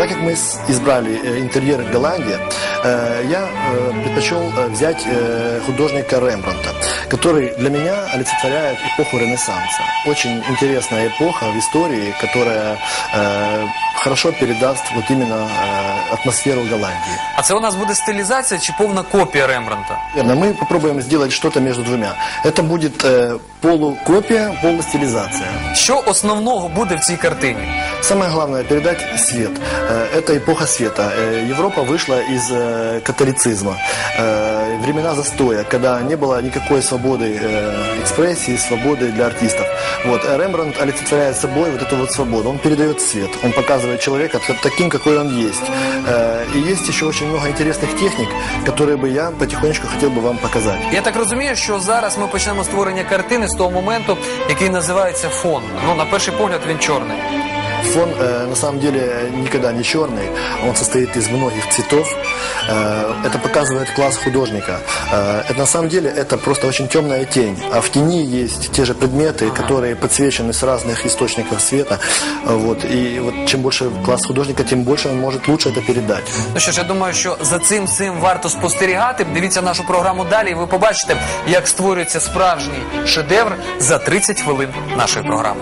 так как мы с- избрали э, интерьер Голландии, э, я э, предпочел э, взять э, художника Рембранта, который для меня олицетворяет эпоху Ренессанса. Очень интересная эпоха в истории, которая э, хорошо передаст вот именно э, атмосферу Голландии. А це у нас буде стилізація чи повна копія Рембранта? Верно, мы попробуем сделать что-то между двумя. Это будет э, полукопия, полустилизация. Що основного буде в цій картині? Самое главное передать свет. Э, Это эпоха света. Э, Европа вышла из э, католицизма. Э, Времена застоя, когда не было никакой свободы э, экспрессии, свободы для артистов. Вот. э, Рембрандт олицетворяет собой вот эту вот свободу. Он передает свет. Он показывает человека т- таким, какой он есть. Э, И есть еще очень много интересных техник, которые бы я потихонечку хотел бы вам показать. Я так розумію, що зараз ми почнемо створення картини з того моменту, який називається фон. Ну, на перший погляд, він чорний. Фон э, на самом деле никогда не черный, он состоит из многих цветов. Э, это показывает класс художника. Э, это на самом деле это просто очень темная тень, а в тени есть те же предметы, которые подсвечены с разных источников света. Э, Вот. И вот чем больше класс художника, тем больше он может лучше это передать. Ну що ж, я думаю, що за цим всім варто спостерігати. Дивіться нашу програму далі, і ви побачите, як створюється справжній шедевр за 30 хвилин нашої програми.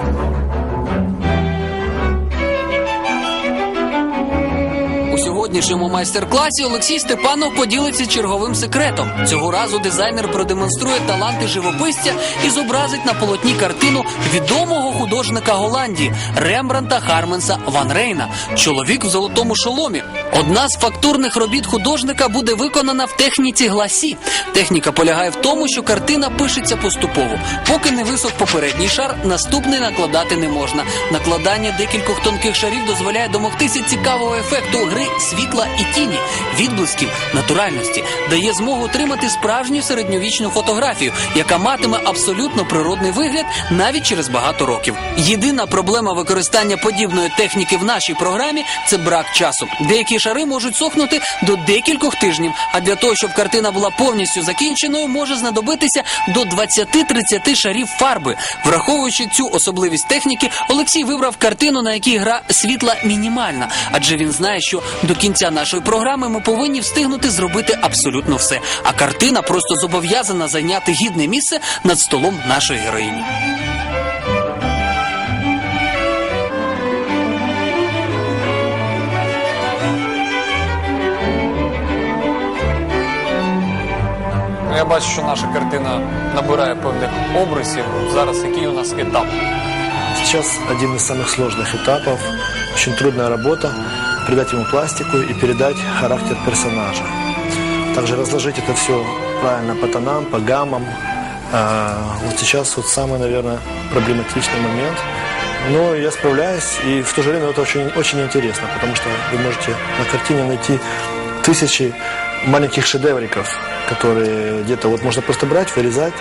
Сьогоднішньому майстер-класі Олексій Степанов поділиться черговим секретом. Цього разу дизайнер продемонструє таланти живописця і зобразить на полотні картину відомого художника Голландії Рембранта Харменса Ван Рейна. Чоловік в золотому шоломі. Одна з фактурних робіт художника буде виконана в техніці гласі. Техніка полягає в тому, що картина пишеться поступово. Поки не висох попередній шар, наступний накладати не можна. Накладання декількох тонких шарів дозволяє домогтися цікавого ефекту гри світла і тіні, відблисків, натуральності, дає змогу отримати справжню середньовічну фотографію, яка матиме абсолютно природний вигляд навіть через багато років. Єдина проблема використання подібної техніки в нашій програмі це брак часу. Деякі шари можуть сохнути до декількох тижнів. А для того, щоб картина була повністю закінченою, може знадобитися до 20-30 шарів фарби. Враховуючи цю особливість техніки, Олексій вибрав картину, на якій гра світла мінімальна, адже він знає, що до кінця нашої програми ми повинні встигнути зробити абсолютно все. А картина просто зобов'язана зайняти гідне місце над столом нашої героїні. Бачу, що наша картина набирає певних обрисів. Зараз який у нас етап? Сейчас один из самых сложных этапов, очень трудная работа, придать ему пластику и передать характер персонажа. Также разложить это все правильно по тонам, по гаммам. А, вот сейчас вот самый, наверное, проблематичный момент. Но я справляюсь, и в то же время это очень, очень интересно, потому что вы можете на картине найти тысячи маленьких шедевриков, которые где-то вот можно просто брать, вырезать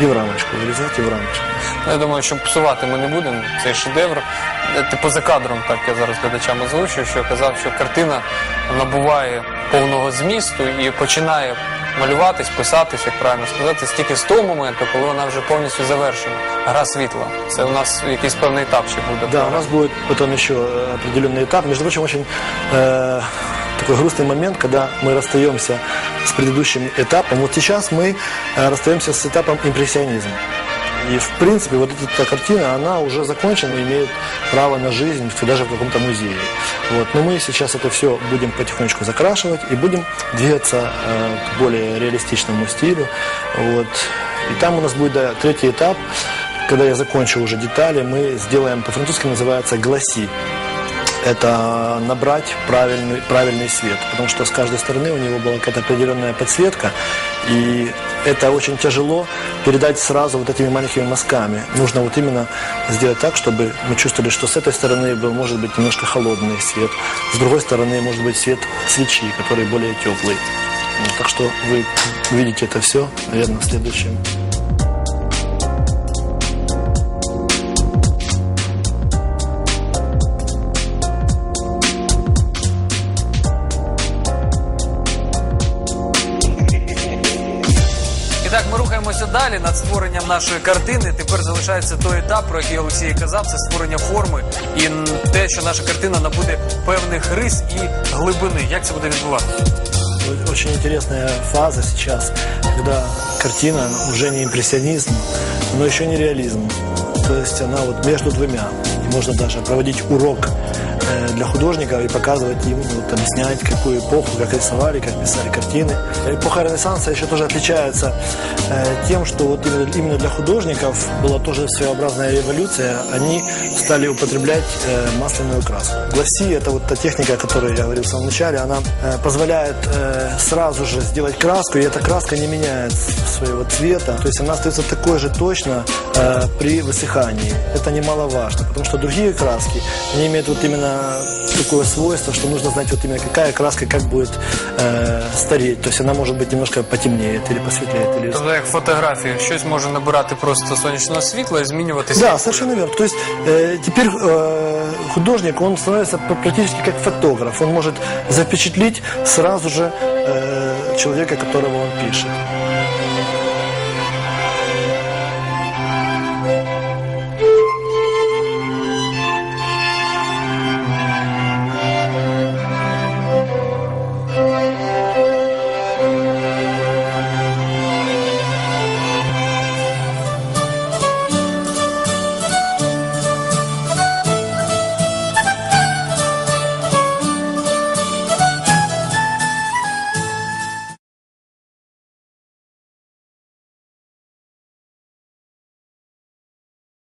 и в рамочку, вырезать и в рамочку. Ну, Я думаю, що псувати ми не будемо цей шедевр. Е, Типу за кадром, так я зараз глядачам озвучую, що казав, що картина набуває повного змісту і починає малюватись, писатись, як правильно сказати, стільки з того моменту, коли вона вже повністю завершена. Гра світла. Це у нас якийсь певний етап ще буде. Да, у нас будет потом еще э, определенный этап. Между прочим, очень э, такой грустный момент, когда мы расстаемся с предыдущим этапом. Вот сейчас мы э, расстаемся с этапом импрессионизма. И, в принципе, вот эта картина, она уже закончена, имеет право на жизнь даже в каком-то музее. Вот. Но мы сейчас это все будем потихонечку закрашивать и будем двигаться э, к более реалистичному стилю. Вот. И там у нас будет да, третий этап, когда я закончу уже детали, мы сделаем, по-французски называется гласи. Это набрать правильный, правильный свет, потому что с каждой стороны у него была какая-то определенная подсветка, и это очень тяжело передать сразу вот этими маленькими мазками. Нужно вот именно сделать так, чтобы мы чувствовали, что с этой стороны был, может быть немножко холодный свет, с другой стороны может быть свет свечи, который более теплый. Вот, так что вы увидите это все, наверное, в следующем рухаємося далі над створенням нашої картини. Тепер залишається той етап, про який Олексій казав, це створення форми і те, що наша картина набуде певних рис і глибини. Як це буде відбуватися? Очень интересная фаза сейчас, когда картина уже не импрессионизм, но еще не реализм. То есть она вот между двумя. И можно даже проводить урок для художников и показывать им, вот, объяснять, какую эпоху, как рисовали, как писали картины. Эпоха Ренессанса еще тоже отличается э, тем, что вот именно, именно для художников была тоже своеобразная революция. Они стали употреблять э, масляную краску. Гласи – это вот та техника, о которой я говорил в самом начале, она э, позволяет э, сразу же сделать краску, и эта краска не меняет своего цвета, то есть она остается такой же точно э, при высыхании. Это немаловажно, потому что другие краски, они имеют вот именно такое свойство, что нужно знать вот именно какая краска как будет э, стареть, то есть она может быть немножко потемнеет или посветлеет. Или... Тобто, як фотографія, щось може набирати просто сонячного світла і змінюватися. Да, совершенно верно. То есть э, теперь э, художник, он становится п- практически как фотограф. Он может запечатлеть сразу же э, человека, которого он пишет.